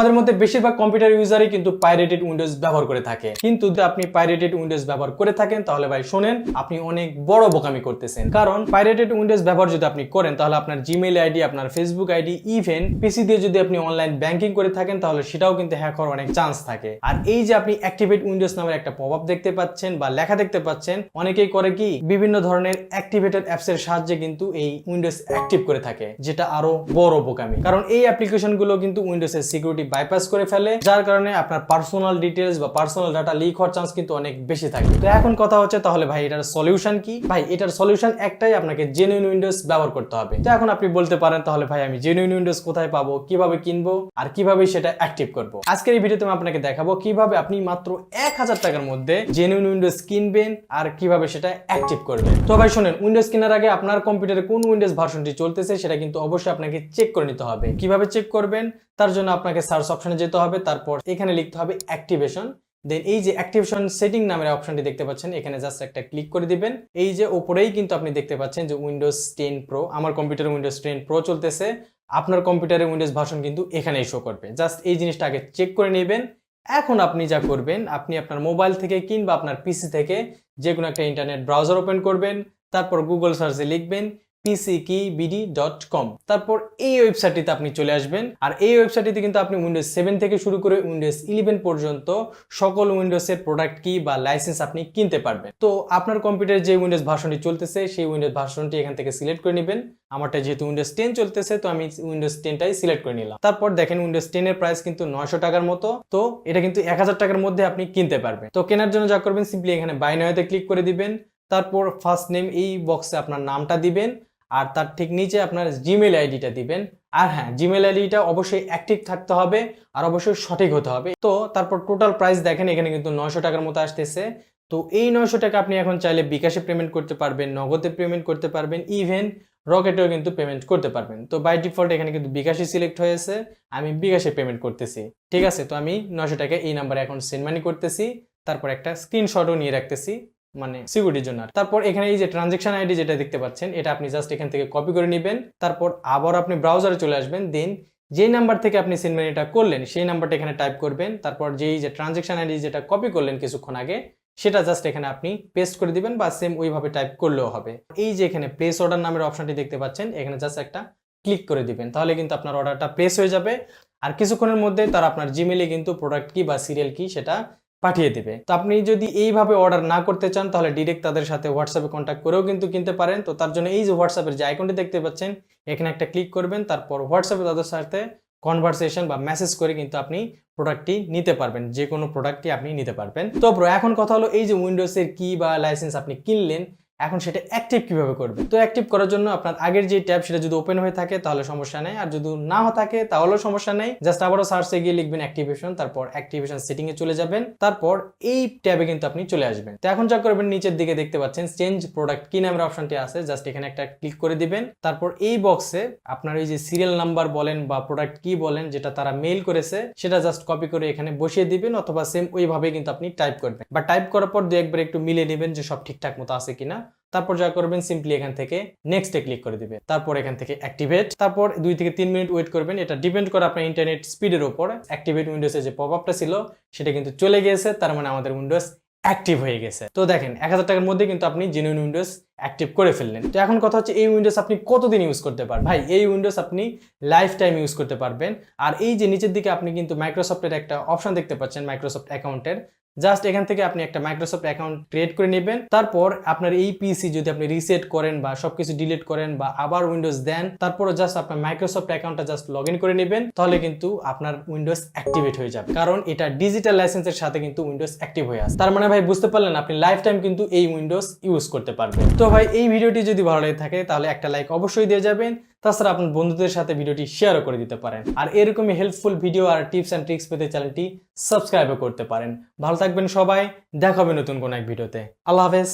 আমাদের মধ্যে বেশিরভাগ কম্পিউটার ইউজারই কিন্তু পাইরেটেড উইন্ডোজ ব্যবহার করে থাকে। কিন্তু যদি আপনি পাইরেটেড উইন্ডোজ ব্যবহার করে থাকেন, তাহলে ভাই শোনেন, আপনি অনেক বড় বোকামি করতেছেন। কারণ পাইরেটেড উইন্ডোজ ব্যবহার যদি আপনি করেন, তাহলে আপনার জিমেইল আইডি আপনার ফেসবুক আইডি ইভেন পিসি দিয়ে যদি আপনি অনলাইন ব্যাংকিং করে থাকেন, তাহলে সেটাও কিন্তু হ্যাক হওয়ার অনেক চান্স থাকে। আর এই যে আপনি অ্যাক্টিভেট উইন্ডোজ নামের একটা পপ আপ দেখতে পাচ্ছেন বা লেখা দেখতে পাচ্ছেন, অনেকেই করে কি, বিভিন্ন ধরনের অ্যাক্টিভেটেড অ্যাপস এর সাহায্যে কিন্তু এই উইন্ডোজ অ্যাক্টিভ করে থাকে, যেটা আরও বড় বোকামি। কারণ এই অ্যাপ্লিকেশনগুলো কিন্তু উইন্ডোজ এর সিকিউরিটি বাইপাস করে ফেলে, যার কারণে আপনার পার্সোনাল ডিটেলস বা পার্সোনাল ডাটা লিক হওয়ার চান্স কিন্তু অনেক বেশি থাকে। তো এখন কথা হচ্ছে তাহলে ভাই এটার সলিউশন কি? ভাই, এটার সলিউশন একটাই আপনাকে জেনুইন উইন্ডোজ ব্যবহার করতে হবে। তো এখন আপনি বলতে পারেন তাহলে ভাই, আমি জেনুইন উইন্ডোজ কোথায় পাবো, কীভাবে কিনবো, আর কীভাবে সেটা অ্যাক্টিভ করব? আজকের এই ভিডিওতে আমি আপনাকে দেখাবো কীভাবে আপনি মাত্র এক হাজার টাকার মধ্যে জেনুইন উইন্ডোজ কিনবেন আর কীভাবে সেটা অ্যাক্টিভ করবেন। তো ভাই, শোনেন উইন্ডোজ কেনার আগে আপনার কম্পিউটারে কোন উইন্ডোজ ভার্সনটি চলতেছে সেটা কিন্তু অবশ্যই আপনাকে চেক করে নিতে হবে। কীভাবে চেক করবেন? তার জন্য আপনাকে সার্চ অপশনে যেতে হবে, তারপর এখানে লিখতে হবে অ্যাক্টিভেশন। দেন এই যে অ্যাক্টিভেশন সেটিং নামের অপশনটি দেখতে পাচ্ছেন, এখানে জাস্ট একটা ক্লিক করে দিবেন। এই যে উপরেই কিন্তু আপনি দেখতে পাচ্ছেন যে উইন্ডোজ টেন প্রো আমার কম্পিউটারে উইন্ডোজ টেন প্রো চলতেছে। আপনার কম্পিউটারে উইন্ডোজ ভার্সন কিন্তু এখানেই শো করবে। জাস্ট এই জিনিসটা আগে চেক করে নেবেন। এখন আপনি যা করবেন, আপনি আপনার মোবাইল থেকে কিংবা আপনার পিসি থেকে যে কোনো একটা ইন্টারনেট ব্রাউজার ওপেন করবেন, তারপর গুগল সার্চে লিখবেন। কম তারপর এই ওয়েবসাইটটিতে আপনি চলে আসবেন। আর এই ওয়েবসাইটটিতে কিন্তু আপনি উইন্ডোজ সেভেন থেকে শুরু করে উইন্ডোজ ইলেভেন পর্যন্ত সকল উইন্ডোজের প্রোডাক্ট কি বা লাইসেন্স আপনি কিনতে পারবেন। তো আপনার কম্পিউটারে যে উইন্ডোজ ভার্সনটি চলতেছে, সেই উইন্ডোজ ভার্সনটি এখান থেকে সিলেক্ট করে নেবেন। আমারটা যেহেতু উইন্ডোজ টেন চলতেছে, তো আমি উইন্ডোজ টেনটাই সিলেক্ট করে নিলাম। তারপর দেখেন উইন্ডোজ টেনের প্রাইস কিন্তু নয়শো টাকার মতো। তো এটা কিন্তু এক হাজার টাকার মধ্যে আপনি কিনতে পারবেন। তো কেনার জন্য যা করবেন সিম্পলি এখানে বাই নয়তে ক্লিক করে দিবেন। তারপর ফার্স্ট নেম এই বক্সে আপনার নামটা দিবেন। আর তার ঠিক নিচে আপনার জিমেল আইডিটা দিবেন। আর হ্যাঁ জিমেল আইডিটা অবশ্যই অ্যাক্টিভ থাকতে হবে আর অবশ্যই সঠিক হতে হবে। তো তারপর টোটাল প্রাইস দেখেন, এখানে কিন্তু নয়শো টাকার মতো আসতেছে। তো এই নয়শো টাকা আপনি এখন চাইলে বিকাশে পেমেন্ট করতে পারবেন, নগদে পেমেন্ট করতে পারবেন ইভেন রকেটেও কিন্তু পেমেন্ট করতে পারবেন। তো বাই ডিফল্ট এখানে কিন্তু বিকাশে সিলেক্ট হয়েছে, আমি বিকাশে পেমেন্ট করতেছি। ঠিক আছে, তো আমি নয়শো টাকা এই নাম্বারে এখন সেন্ড মানি করতেছি, তারপর একটা স্ক্রিনশটও নিয়ে রাখতেছি। মানে সিকিউরিটির জন্য। তারপর এখানে এই যে ট্রানজেকশন আইডি যেটা দেখতে পাচ্ছেন, এটা আপনি জাস্ট এখান থেকে কপি করে নেবেন। তারপর আবার আপনি ব্রাউজারে চলে আসবেন। দেন যে নাম্বার থেকে আপনি সিনমানিটা করলেন, সেই নাম্বারটা এখানে টাইপ করবেন। তারপর যেই যে ট্রানজেকশন আইডি যেটা কপি করলেন কিছুক্ষণ আগে, সেটা জাস্ট এখানে আপনি পেস্ট করে দিবেন বা সেম ওইভাবে টাইপ করলেও হবে। এই যে এখানে প্লেস অর্ডার নামের অপশনটি দেখতে পাচ্ছেন, এখানে জাস্ট একটা ক্লিক করে দিবেন। তাহলে কিন্তু আপনার অর্ডারটা প্লেস হয়ে যাবে। আর কিছুক্ষণের মধ্যে তার আপনার জিমেলে কিন্তু প্রোডাক্ট কি বা সিরিয়াল কি, সেটা পাঠিয়ে দেবে। তো আপনি যদি এইভাবে অর্ডার না করতে চান, তাহলে ডিরেক্ট তাদের সাথে হোয়াটসঅ্যাপে কন্ট্যাক্ট করেও কিন্তু কিনতে পারেন। তো তার জন্য এই যে হোয়াটসঅ্যাপের যে আইকনটি দেখতে পাচ্ছেন, এখানে একটা ক্লিক করবেন, তারপর হোয়াটসঅ্যাপে তাদের সাথে কনভারসেশন বা মেসেজ করে কিন্তু আপনি প্রোডাক্টটি নিতে পারবেন। যে কোনো প্রোডাক্টটি আপনি নিতে পারবেন। তো এখন কথা হলো এই যে উইন্ডোজের কি বা লাইসেন্স আপনি কিনলেন এখন সেটা অ্যাক্টিভ কীভাবে করবে? তো অ্যাক্টিভ করার জন্য আপনার আগের যে ট্যাব সেটা যদি ওপেন হয়ে থাকে তাহলে সমস্যা নেই। আর যদি না থাকে তাহলেও সমস্যা নেই। জাস্ট আবারও সার্চে গিয়ে লিখবেন অ্যাক্টিভেশন তারপর অ্যাক্টিভেশন সেটিং এ চলে যাবেন। তারপর এই ট্যাবে কিন্তু আপনি চলে আসবেন। তো এখন যা করবেন, নিচের দিকে দেখতে পাচ্ছেন চেঞ্জ প্রোডাক্ট কি নামের অপশনটি আছে? জাস্ট এখানে একটা ক্লিক করে দিবেন। তারপর এই বক্সে আপনার এই যে সিরিয়াল নাম্বার বলেন বা প্রোডাক্ট কি বলেন যেটা তারা মেইল করেছে, সেটা জাস্ট কপি করে এখানে বসিয়ে দিবেন অথবা সেম ওইভাবে কিন্তু আপনি টাইপ করবেন। বা টাইপ করার পর দু একবার একটু মিলে নেবেন যে সব ঠিকঠাক মতো আছে কিনা। তারপর যা করবেন সিম্পলি এখান থেকে নেক্সটে ক্লিক করে দিবেন। তারপর এখান থেকে অ্যাক্টিভেট তারপর দুই থেকে তিন মিনিট ওয়েট করবেন। এটা ডিপেন্ড করে আপনার ইন্টারনেট স্পিডের উপর। অ্যাক্টিভেট উইন্ডোজের যে পপ আপটা ছিল, সেটা কিন্তু চলে গিয়েছে। তার মানে আমাদের উইন্ডোজ অ্যাক্টিভ হয়ে গেছে। তো দেখেন, এক হাজার টাকার মধ্যে কিন্তু আপনি জেনুইন উইন্ডোজ অ্যাক্টিভ করে ফেললেন। তো এখন কথা হচ্ছে, এই উইন্ডোজ আপনি কতদিন ইউজ করতে পারবেন? ভাই, এই উইন্ডোজ আপনি লাইফ টাইম ইউজ করতে পারবেন। আর এই যে নিচের দিকে আপনি কিন্তু মাইক্রোসফটের একটা অপশন দেখতে পাচ্ছেন মাইক্রোসফট অ্যাকাউন্টের জাস্ট এখান থেকে আপনি একটা মাইক্রোসফট অ্যাকাউন্ট ক্রিয়েট করে নেবেন। তারপর আপনার এই পিসি যদি আপনি রিসেট করেন বা সবকিছু ডিলিট করেন বা আবার উইন্ডোজ দেন তারপরে জাস্ট আপনার মাইক্রোসফট অ্যাকাউন্টটা জাস্ট লগ করে নেবেন, তাহলে কিন্তু আপনার উইন্ডোজ অ্যাক্টিভেট হয়ে যাবে। কারণ এটা ডিজিটাল লাইসেন্সের সাথে কিন্তু উইন্ডোজ অ্যাক্টিভ হয়ে আসে তার মানে ভাই, বুঝতে পারলেন আপনি লাইফ টাইম কিন্তু এই উইন্ডোজ ইউজ করতে পারবেন। তো ভাই, এই ভিডিওটি যদি ভালো লাগে থাকে, তাহলে একটা লাইক অবশ্যই দিয়ে যাবেন। তাছাড়া আপনার বন্ধুদের সাথে ভিডিওটি শেয়ারও করে দিতে পারেন। আর এরকমই হেল্পফুল ভিডিও আর টিপস অ্যান্ড ট্রিক্স পেতে চ্যানেলটি সাবস্ক্রাইবও করতে পারেন। ভালো থাকবেন সবাই দেখাবে নতুন কোনো এক ভিডিওতে আল্লাহ হাফেজ।